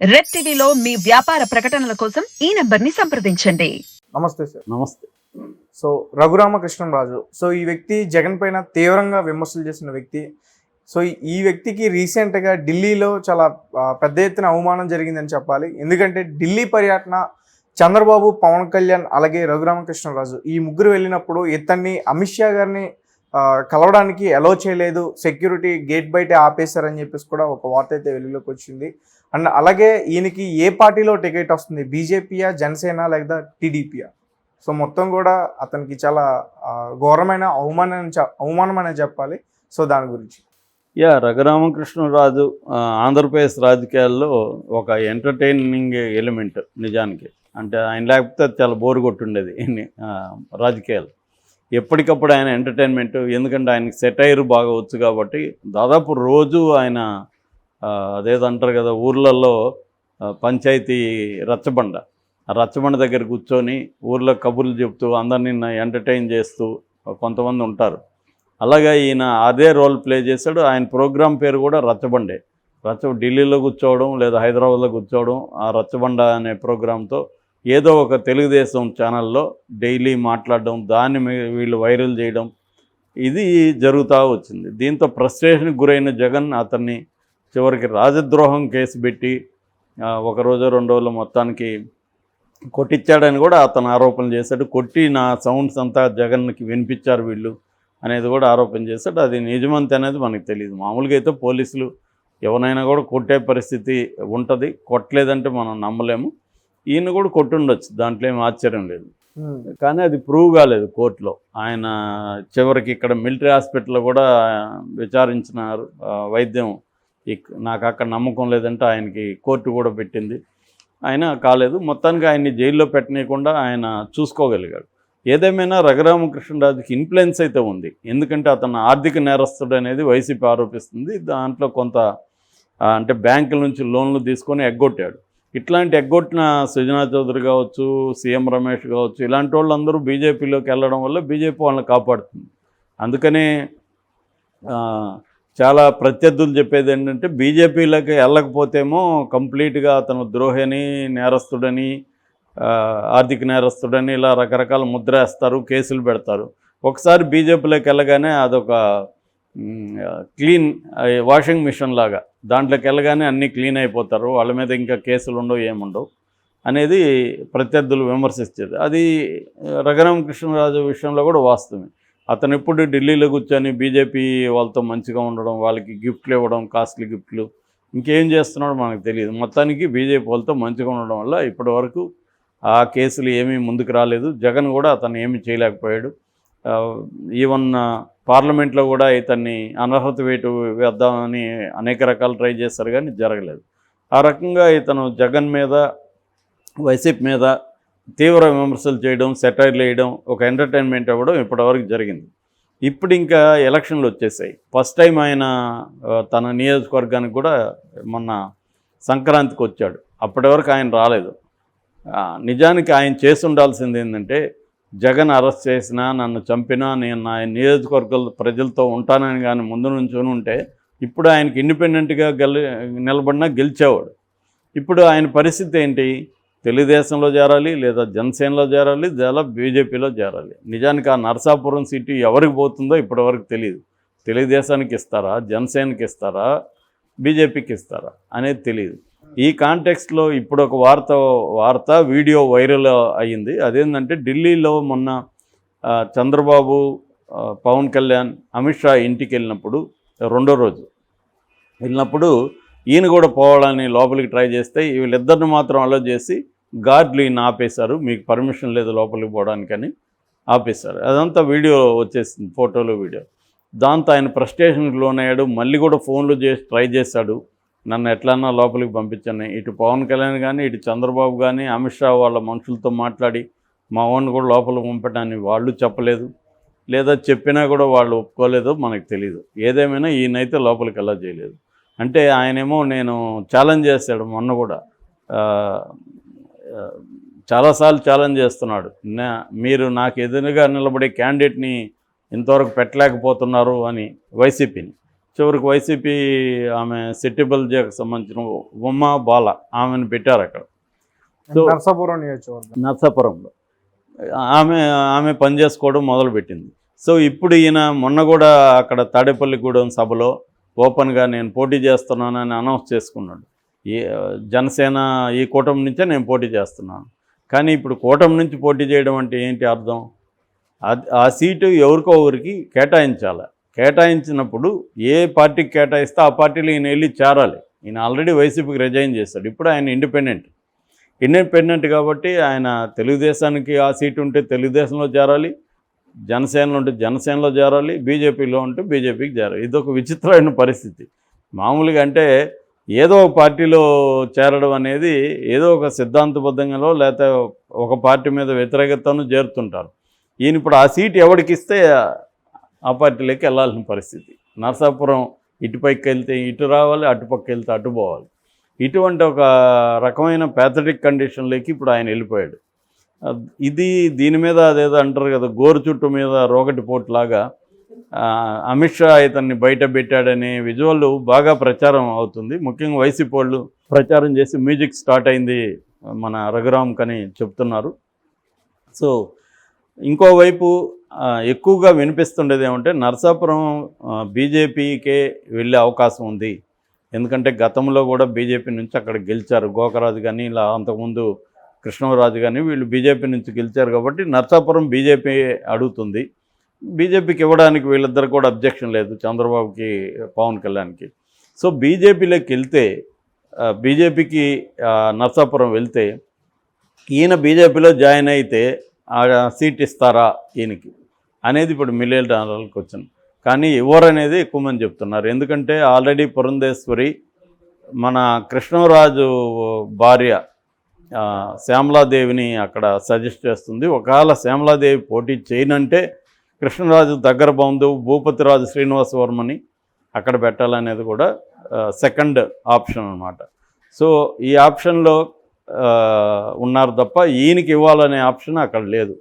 Red టీవీలో మీ వ్యాపార ప్రకటనల కోసం ఈ నంబర్ని సంప్రదించండి. నమస్తే సార్. నమస్తే. సో రఘురామకృష్ణరాజు. సో ఈ వ్యక్తి జగన్ పైన తీవ్రంగా విమర్శలు చేసిన వ్యక్తి. సో ఈ వ్యక్తికి రీసెంట్గా ఢిల్లీలో చాలా పెద్ద ఎత్తున అవమానం జరిగిందని చెప్పాలి. ఎందుకంటే ఢిల్లీ పర్యటన చంద్రబాబు పవన్ కళ్యాణ్ అలాగే రఘురామకృష్ణరాజు ఈ ముగ్గురు వెళ్ళినప్పుడు ఇతన్ని అమిత్ షా గారిని కలవడానికి అలో చేయలేదు. సెక్యూరిటీ గేట్ బయట ఆపేశారని చెప్పేసి కూడా ఒక వార్త అయితే వెలుగులోకి వచ్చింది. అండ్ అలాగే ఈయనకి ఏ పార్టీలో టికెట్ వస్తుంది? బీజేపీయా జనసేన లేదా టీడీపీయా? సో మొత్తం కూడా అతనికి చాలా ఘోరమైన అవమానం అవమానం అనే చెప్పాలి. సో దాని గురించి. యా రఘురామకృష్ణరాజు ఆంధ్రప్రదేశ్ రాజకీయాల్లో ఒక ఎంటర్టైనింగ్ ఎలిమెంట్ నిజానికి. అంటే ఆయన లేకపోతే చాలా బోరు కొట్టుండేది రాజకీయాలు. ఎప్పటికప్పుడు ఆయన ఎంటర్టైన్మెంట్ ఎందుకంటే ఆయనకి సెటైర్ బాగా వచ్చు కాబట్టి దాదాపు రోజు ఆయన అదేదో అంటారు కదా ఊర్లలో పంచాయతీ రచ్చబండ. ఆ రచ్చబండ దగ్గర కూర్చొని ఊర్లో కబుర్లు చెప్తూ అందరినీ ఎంటర్టైన్ చేస్తూ కొంతమంది ఉంటారు. అలాగే ఈయన అదే రోల్ ప్లే చేశాడు. ఆయన ప్రోగ్రామ్ పేరు కూడా రచ్చబండే. రచ్చ ఢిల్లీలో కూర్చోవడం లేదా హైదరాబాద్లో కూర్చోవడం ఆ రచ్చబండ అనే ప్రోగ్రాంతో ఏదో ఒక తెలుగుదేశం ఛానల్లో డైలీ మాట్లాడడం దాన్ని మీ- వీళ్ళు వైరల్ చేయడం ఇది జరుగుతూ వచ్చింది. దీంతో ఫ్రస్ట్రేషన్కి గురైన జగన్ అతన్ని చివరికి రాజద్రోహం కేసు పెట్టి ఒక రోజు రెండు రోజులు మొత్తానికి కొట్టించాడని కూడా అతను ఆరోపణలు చేశాడు. కొట్టి నా సౌండ్స్ అంతా జగన్కి వినిపించారు వీళ్ళు అనేది కూడా ఆరోపణ చేశాడు. అది నిజమంత అనేది మనకు తెలియదు. మామూలుగా అయితే పోలీసులు ఎవరైనా కూడా కొట్టే పరిస్థితి ఉంటుంది. కొట్టలేదంటే మనం నమ్మలేము. ఈయన కూడా కొట్టుండొచ్చు. దాంట్లో ఏం ఆశ్చర్యం లేదు. కానీ అది ప్రూవ్ కాలేదు కోర్టులో. ఆయన చివరికి ఇక్కడ మిలిటరీ హాస్పిటల్లో కూడా విచారించినారు వైద్యం నాకు అక్కడ నమ్మకం లేదంటే ఆయనకి కోర్టు కూడా పెట్టింది. ఆయన కాలేదు. మొత్తానికి ఆయన్ని జైల్లో పెట్టనీయకుండా ఆయన చూసుకోగలిగాడు. ఏదేమైనా రఘురామకృష్ణరాజుకి ఇన్ఫ్లుయెన్స్ అయితే ఉంది. ఎందుకంటే అతను ఆర్థిక నేరస్తుడు అనేది వైసీపీ ఆరోపిస్తుంది. దాంట్లో కొంత అంటే బ్యాంకుల నుంచి లోన్లు తీసుకొని ఎగ్గొట్టాడు. ఇట్లాంటి ఎగ్గొట్టిన సుజనా చౌదరి కావచ్చు సీఎం రమేష్ కావచ్చు ఇలాంటి వాళ్ళందరూ బీజేపీలోకి వెళ్ళడం వల్ల బీజేపీ వాళ్ళని కాపాడుతుంది. అందుకనే చాలా ప్రత్యర్థులు చెప్పేది ఏంటంటే బీజేపీలోకి వెళ్ళకపోతేమో కంప్లీట్గా అతను ద్రోహిని నేరస్తుడని ఆర్థిక నేరస్తుడని ఇలా రకరకాల ముద్ర వేస్తారు కేసులు పెడతారు. ఒకసారి బీజేపీలోకి వెళ్ళగానే అదొక క్లీన్ వాషింగ్ మిషన్ లాగా. దాంట్లోకి వెళ్ళగానే అన్నీ క్లీన్ అయిపోతారు వాళ్ళ మీద ఇంకా కేసులు ఉండవు ఏముండవు అనేది ప్రత్యర్థులు విమర్శించేది. అది రఘురామకృష్ణరాజు విషయంలో కూడా వాస్తవమే. అతను ఎప్పుడు ఢిల్లీలో కూర్చొని బీజేపీ వాళ్ళతో మంచిగా ఉండడం వాళ్ళకి గిఫ్ట్లు ఇవ్వడం కాస్ట్లీ గిఫ్ట్లు ఇంకేం చేస్తున్నాడో మనకు తెలియదు. మొత్తానికి బీజేపీ వాళ్ళతో మంచిగా ఉండడం వల్ల ఇప్పటి వరకు ఆ కేసులు ఏమీ ముందుకు రాలేదు. జగన్ కూడా అతను ఏమీ చేయలేకపోయాడు. ఈవన్ ఈవెన్ పార్లమెంట్లో కూడా ఇతన్ని అనర్హత వేటు వేద్దామని అనేక రకాలు ట్రై చేస్తారు కానీ జరగలేదు. ఆ రకంగా ఇతను జగన్ మీద వైసీపీ మీద తీవ్ర విమర్శలు చేయడం సెటైర్లు వేయడం ఒక ఎంటర్టైన్మెంట్ అవ్వడం ఇప్పటివరకు జరిగింది. ఇప్పుడు ఇంకా ఎలక్షన్లు వచ్చేసాయి. ఫస్ట్ టైం ఆయన తన నియోజకవర్గానికి కూడా మొన్న సంక్రాంతికి వచ్చాడు. అప్పటి వరకు ఆయన రాలేదు. నిజానికి ఆయన చేసి ఉండాల్సింది ఏంటంటే జగన్ అరెస్ట్ చేసినా నన్ను చంపినా నేను నా నియోజకవర్గాల ప్రజలతో ఉంటానని కానీ ముందు నుంచొని ఉంటే ఇప్పుడు ఆయనకి ఇండిపెండెంట్గా గెలి నిలబడినా గెలిచేవాడు. ఇప్పుడు ఆయన పరిస్థితి ఏంటి? తెలుగుదేశంలో చేరాలి లేదా జనసేనలో చేరాలి లేదా బీజేపీలో చేరాలి. నిజానికి ఆ నరసాపురం సీటు ఎవరికి పోతుందో ఇప్పటివరకు తెలియదు తెలుగుదేశానికి ఇస్తారా జనసేనకి ఇస్తారా బీజేపీకి ఇస్తారా అనేది తెలియదు ఈ కాంటెక్స్ట్లో ఇప్పుడు ఒక వార్త వార్త వీడియో వైరల్ అయ్యింది. అదేంటంటే ఢిల్లీలో మొన్న చంద్రబాబు పవన్ కళ్యాణ్ అమిత్ షా ఇంటికి వెళ్ళినప్పుడు రెండో రోజు వెళ్ళినప్పుడు ఈయన కూడా పోవాలని లోపలికి ట్రై చేస్తే వీళ్ళిద్దరిని మాత్రం అలో చేసి గార్డులు ఈయన ఆపేశారు. మీకు పర్మిషన్ లేదు లోపలికి పోవడానికని ఆపేశారు. అదంతా వీడియో వచ్చేసింది ఫోటోలు వీడియో. దాంతో ఆయన ఫ్రస్ట్రేషన్కి లోనయ్యాడు. మళ్ళీ కూడా ఫోన్లు చేసి ట్రై చేశాడు. నన్ను ఎట్లన్నా లోపలికి పంపించాను ఇటు పవన్ కళ్యాణ్ కానీ ఇటు చంద్రబాబు కానీ అమిత్ షా వాళ్ళ మనుషులతో మాట్లాడి మా ఓన్ కూడా లోపలికి పంపడానికి వాళ్ళు చెప్పలేదు. లేదా చెప్పినా కూడా వాళ్ళు ఒప్పుకోలేదో మనకు తెలియదు ఏదేమైనా ఈయనైతే లోపలికి అలా చేయలేదు. అంటే ఆయనేమో నేను ఛాలెంజ్ చేశాడు మొన్న కూడా. చాలాసార్లు ఛాలెంజ్ చేస్తున్నాడు. మీరు నాకు ఎదురుగా నిలబడే క్యాండిడేట్ని ఇంతవరకు పెట్టలేకపోతున్నారు అని వైసీపీని. చివరికి వైసీపీ ఆమె సెట్టిబల్ జేకి సంబంధించిన ఉమా బాల ఆమెను పెట్టారు అక్కడ. నర్సాపురం నియోజకవర్గం. నర్సాపురంలో. ఆమె ఆమె పని చేసుకోవడం మొదలుపెట్టింది. సో ఇప్పుడు ఈయన మొన్న కూడా అక్కడ తాడేపల్లిగూడెం సభలో ఓపెన్గా నేను పోటీ చేస్తున్నానని అనౌన్స్ చేసుకున్నాడు. ఈ జనసేన ఈ కూటమి నుంచే నేను పోటీ చేస్తున్నాను. కానీ ఇప్పుడు కూటమి నుంచి పోటీ చేయడం అంటే ఏంటి అర్థం? ఆ సీటు ఎవరికో ఒకరికి కేటాయించాలి. కేటాయించినప్పుడు ఏ పార్టీకి కేటాయిస్తే ఆ పార్టీలో ఈయన వెళ్ళి చేరాలి. ఈయన ఆల్రెడీ వైసీపీకి రిజైన్ చేస్తాడు ఇప్పుడు ఆయన ఇండిపెండెంట్. ఇండిపెండెంట్ కాబట్టి ఆయన తెలుగుదేశానికి ఆ సీటు ఉంటే తెలుగుదేశంలో చేరాలి. జనసేనలో ఉంటే జనసేనలో చేరాలి. బీజేపీలో ఉంటే బీజేపీకి చేరాలి. ఇదొక విచిత్రమైన పరిస్థితి. మామూలుగా అంటే ఏదో ఒక పార్టీలో చేరడం అనేది ఏదో ఒక సిద్ధాంతబద్ధంగానో లేకపోతే ఒక పార్టీ మీద వ్యతిరేకతను చేరుతుంటారు. ఈయన ఇప్పుడు ఆ సీట్ ఎవరికి ఇస్తే ఆ పార్టీలోకి వెళ్ళాల్సిన పరిస్థితి. నరసాపురం ఇటుపైకి వెళ్తే ఇటు రావాలి అటుపక్క వెళ్తే అటు పోవాలి. ఇటువంటి ఒక రకమైన ప్యాథటిక్ కండిషన్లోకి ఇప్పుడు ఆయన వెళ్ళిపోయాడు. ఇది దీని మీద అదేదో అంటారు కదా గోరు చుట్టు మీద రోగటి పోట్లాగా అమిత్ షా ఇతన్ని బయట పెట్టాడనే విజువల్ బాగా ప్రచారం అవుతుంది. ముఖ్యంగా వైసీపీ వాళ్ళు ప్రచారం చేసి మ్యూజిక్ స్టార్ట్ అయింది మన రఘురామ్ కని చెప్తున్నారు. సో ఇంకోవైపు ఎక్కువగా వినిపిస్తుండేది ఏమంటే నరసాపురం బీజేపీకే వెళ్ళే అవకాశం ఉంది. ఎందుకంటే గతంలో కూడా బీజేపీ నుంచి అక్కడ గెలిచారు. గోకరాజు కానీ ఇలా అంతకుముందు కృష్ణరాజు కానీ వీళ్ళు బీజేపీ నుంచి గెలిచారు కాబట్టి నర్సాపురం బీజేపీ అడుగుతుంది. బీజేపీకి ఇవ్వడానికి వీళ్ళిద్దరు కూడా అబ్జెక్షన్ లేదు చంద్రబాబుకి పవన్ కళ్యాణ్కి. సో బీజేపీలోకి వెళ్తే బీజేపీకి నర్సాపురం వెళ్తే ఈయన బీజేపీలో జాయిన్ అయితే ఆ సీట్ ఇస్తారా ఈయనకి అనేది ఇప్పుడు మిలియన్ డాలర్లకు వచ్చింది కానీ ఎవరనేది ఎక్కువ మంది చెప్తున్నారు. ఎందుకంటే ఆల్రెడీ పురంధేశ్వరి మన కృష్ణరాజు భార్య శ్యామలాదేవిని అక్కడ సజెస్ట్ చేస్తుంది. ఒకవేళ శ్యామలాదేవి పోటీ చేయనంటే కృష్ణరాజు దగ్గర బంధువు భూపతిరాజు శ్రీనివాస వర్మని అక్కడ పెట్టాలనేది కూడా సెకండ్ ఆప్షన్ అనమాట సో ఈ ఆప్షన్లో ఉన్నారు తప్ప ఈయనకి ఇవ్వాలనే ఆప్షన్ అక్కడ లేదు.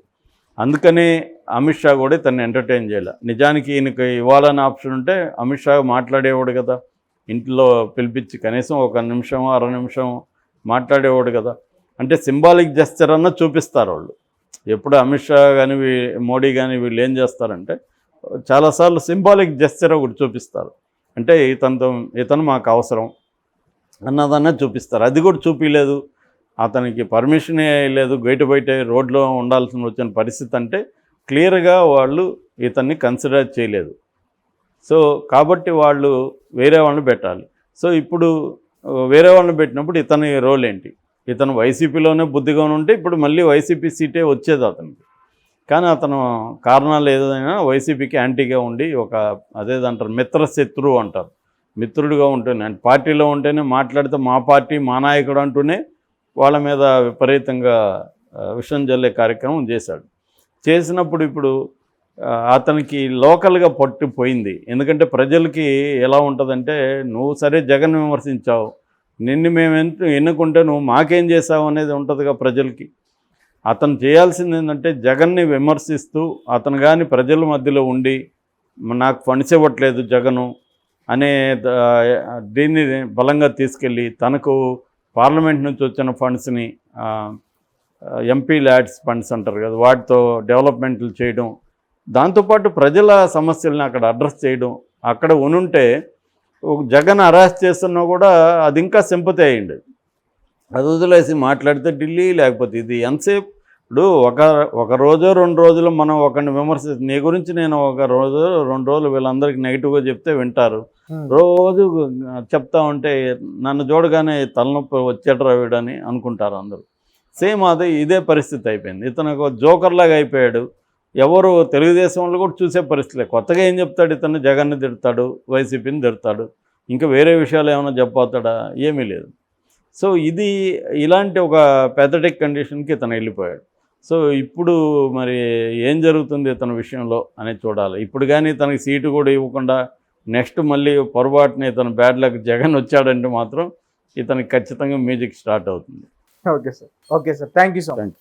అందుకనే అమిత్ షా కూడా తను ఎంటర్టైన్ చేయాలి. నిజానికి ఈయనకి ఇవ్వాలనే ఆప్షన్ ఉంటే అమిత్ షా మాట్లాడేవాడు కదా. ఇంట్లో పిలిపించి కనీసం ఒక నిమిషం అర నిమిషం మాట్లాడేవాడు కదా. అంటే సింబాలిక్ జెస్చర్ అన్న చూపిస్తారు వాళ్ళు. ఎప్పుడు అమిత్ షా కానీ వీ- మోడీ కానీ వీళ్ళు ఏం చేస్తారంటే చాలాసార్లు సింబాలిక్ జెస్చర్ ఒకటి చూపిస్తారు. అంటే ఇతనితో ఇతను మాకు అవసరం అన్నదన్నా చూపిస్తారు. అది కూడా చూపించలేదు అతనికి పర్మిషన్ లేదు. బయట బయట రోడ్లో ఉండాల్సిన వచ్చిన పరిస్థితి అంటే క్లియర్గా వాళ్ళు ఇతన్ని కన్సిడర్ చేయలేదు. సో కాబట్టి వాళ్ళు వేరే వాళ్ళని పెట్టాలి. సో ఇప్పుడు వేరే వాళ్ళని పెట్టినప్పుడు ఇతని రోల్ ఏంటి? ఇతను వైసీపీలోనే బుద్ధిగా ఉంటే ఇప్పుడు మళ్ళీ వైసీపీ సీటే వచ్చేది అతనికి. కానీ అతను కారణాలు ఏదైనా వైసీపీకి యాంటీగా ఉండి ఒక అదేదంటారు మిత్ర శత్రువు అంటారు. మిత్రుడిగా ఉంటేనే అంటే పార్టీలో ఉంటేనే మాట్లాడితే మా పార్టీ మా నాయకుడు అంటూనే వాళ్ళ మీద విపరీతంగా విషం జల్లే కార్యక్రమం చేశాడు. చేసినప్పుడు ఇప్పుడు అతనికి లోకల్గా పట్టిపోయింది ఎందుకంటే ప్రజలకి ఎలా ఉంటుందంటే నువ్వు సరే జగన్ విమర్శించావు నిన్ను మేము ఎంత ఎన్నుకుంటే నువ్వు మాకేం చేసావు అనేది ఉంటుందిగా ప్రజలకి. అతను చేయాల్సింది ఏంటంటే జగన్ని విమర్శిస్తూ అతను కానీ ప్రజల మధ్యలో ఉండి నాకు ఫండ్స్ ఇవ్వట్లేదు జగను అనే దీన్ని బలంగా తీసుకెళ్ళి తనకు పార్లమెంట్ నుంచి వచ్చిన ఫండ్స్ని ఎంపీ ల్యాడ్స్ ఫండ్స్ అంటారు కదా వాటితో డెవలప్మెంట్లు చేయడం. దాంతోపాటు ప్రజల సమస్యల్ని అక్కడ అడ్రస్ చేయడం. అక్కడ ఉనుంటే జగన్ అరెస్ట్ చేస్తున్నా కూడా అది ఇంకా సింపతి అయ్యింది అది వదిలేసి మాట్లాడితే ఢిల్లీ లేకపోతే ఇది ఎంతసేపు? ఇప్పుడు ఒక ఒక రోజు రెండు రోజులు మనం ఒకరిని విమర్శ నీ గురించి నేను ఒక రోజు రెండు రోజులు వీళ్ళందరికీ నెగిటివ్గా చెప్తే వింటారు. రోజు చెప్తా ఉంటే నన్ను చూడగానే తలనొప్పి వచ్చేటరా వీడని అనుకుంటారు అందరూ. సేమ్ అదే ఇదే పరిస్థితి అయిపోయింది. ఇతను ఒక జోకర్లాగా అయిపోయాడు. ఎవరు తెలుగుదేశం వాళ్ళు కూడా చూసే పరిస్థితి లేదు. కొత్తగా ఏం చెప్తాడు ఇతను? జగన్ని తిడతాడు వైసీపీని తిడతాడు. ఇంకా వేరే విషయాలు ఏమైనా చెప్పవుతాడా ఏమీ లేదు. సో ఇది ఇలాంటి ఒక పెథటిక్ కండిషన్కి ఇతను వెళ్ళిపోయాడు. సో ఇప్పుడు మరి ఏం జరుగుతుంది ఇతని విషయంలో అనేది చూడాలి. ఇప్పుడు కానీ తనకి సీటు కూడా ఇవ్వకుండా నెక్స్ట్ మళ్ళీ పొరపాటున ఇతను బ్యాడ్ లక్ జగన్ వచ్చాడంటే మాత్రం ఇతనికి ఖచ్చితంగా మ్యూజిక్ స్టార్ట్ అవుతుంది. Okay sir. Okay sir. Thank you so much